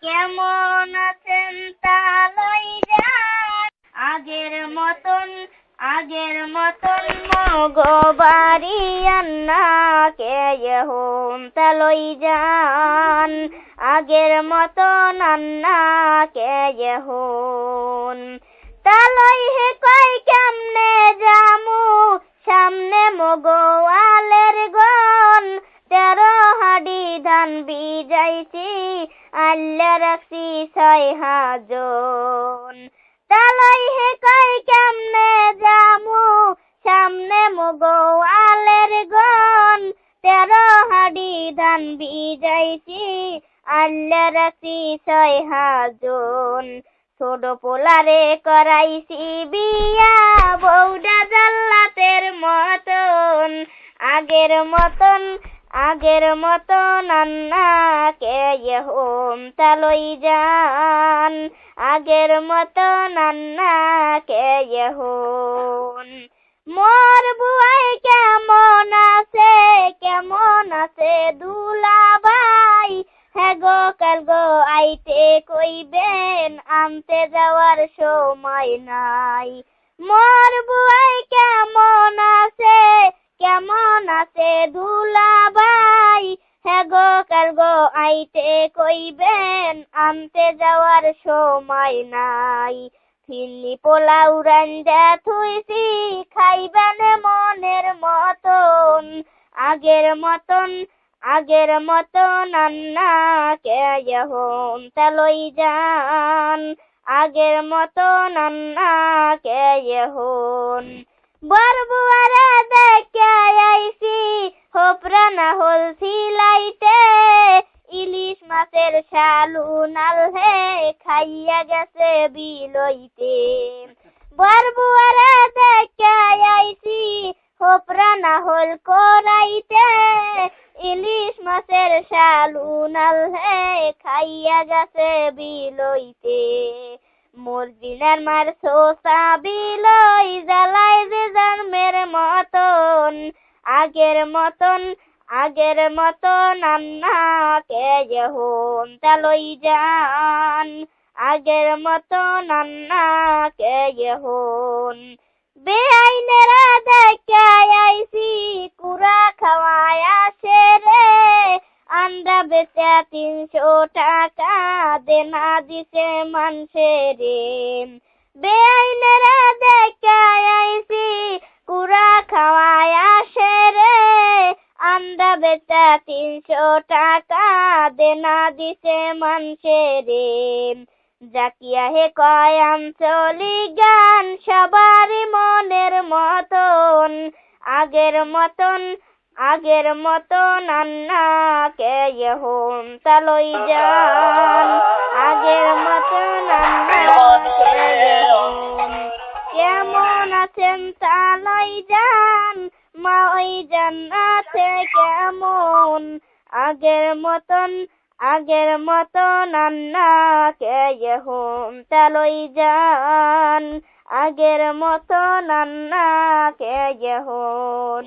কেমন আছেন তা লই যান আগের মতন আগের মতন মগবাড়ি আন্না কে হোম যান আগের মতন আন্না কে হন তা হে কই কেমনে জামু? সামনে মগোয়ালের গন, তেরো হাডি ধান বিজাইছি আল্লাহ রাখছি ছয় হাজন। তালই হে কই, কেমনে জামু? সামনে মগোয়ালের গন তেরো হাডি ধান বিজাইছি আল্লাহ রাখছি ছয় হাজন। ছোট পোলারে করাইছি বিয়া বৌডা জাল্লাতের মতন। আগের মতন আগের মতন আন্না কে হোম তালই যান আগের মতন আন্না কে হন মোর বুয়াই কেমন আছে কেমন আছে দুলাবাই হ্যাঁ গো, কাল গো আইতে কইবেন, আনতে যাওয়ার সময় নাই। মোর বুয়াই কেমন আছে গো আইতে কইবেন, আনতে যাওয়ার সময় নাই। ফিল্লি পোলাও রান্দা থুইছি, খাইবেন মনের মতন। আগের মতন আগের মতন আন্না কে হোম তালই যান আগের মতন আন্না কে হন বরবুয়ারে দেখে আইছি, হোপরা না হল সিলাইতে মাছের শালু নাল হে খাইয়া গেছে বিলইতে। বরবুয়ারে হল করাইতে। ইলিশ মাছের শালু নাল হে খাইয়া গেছে বিলইতে। মর্জিনার মার সোসা বিলই জ্বালাই যে জন্মের মতন, আগের মতন আগের মতন আন্না কে হন তালই যান। আগের মতন আন্না কে হন বেআইনেরা দেখে আইছি কুড়া খাওয়ায় আসে রে। আন্ডা বেচা তিনশো টাকা দেনা দিছে মানসে রে। বেআইনেরা দেখে আইছি কুড়া খাওয়ায় তিনশো টাকা দেনা দিছে মানসে রে জাকিয়া হে কয়, আঞ্চলিক গান সবারই মনের মতন। আগের মতন আগের মতন আন্না কে হোম তালই যান আগের মতন আন্না কেমন আছেন তালই যান মা, ওই জান্নাতে কেমন? আগের মতন আগের মতন আন্নাকে হোম তালই যান আগের মতন আন্নাকে হন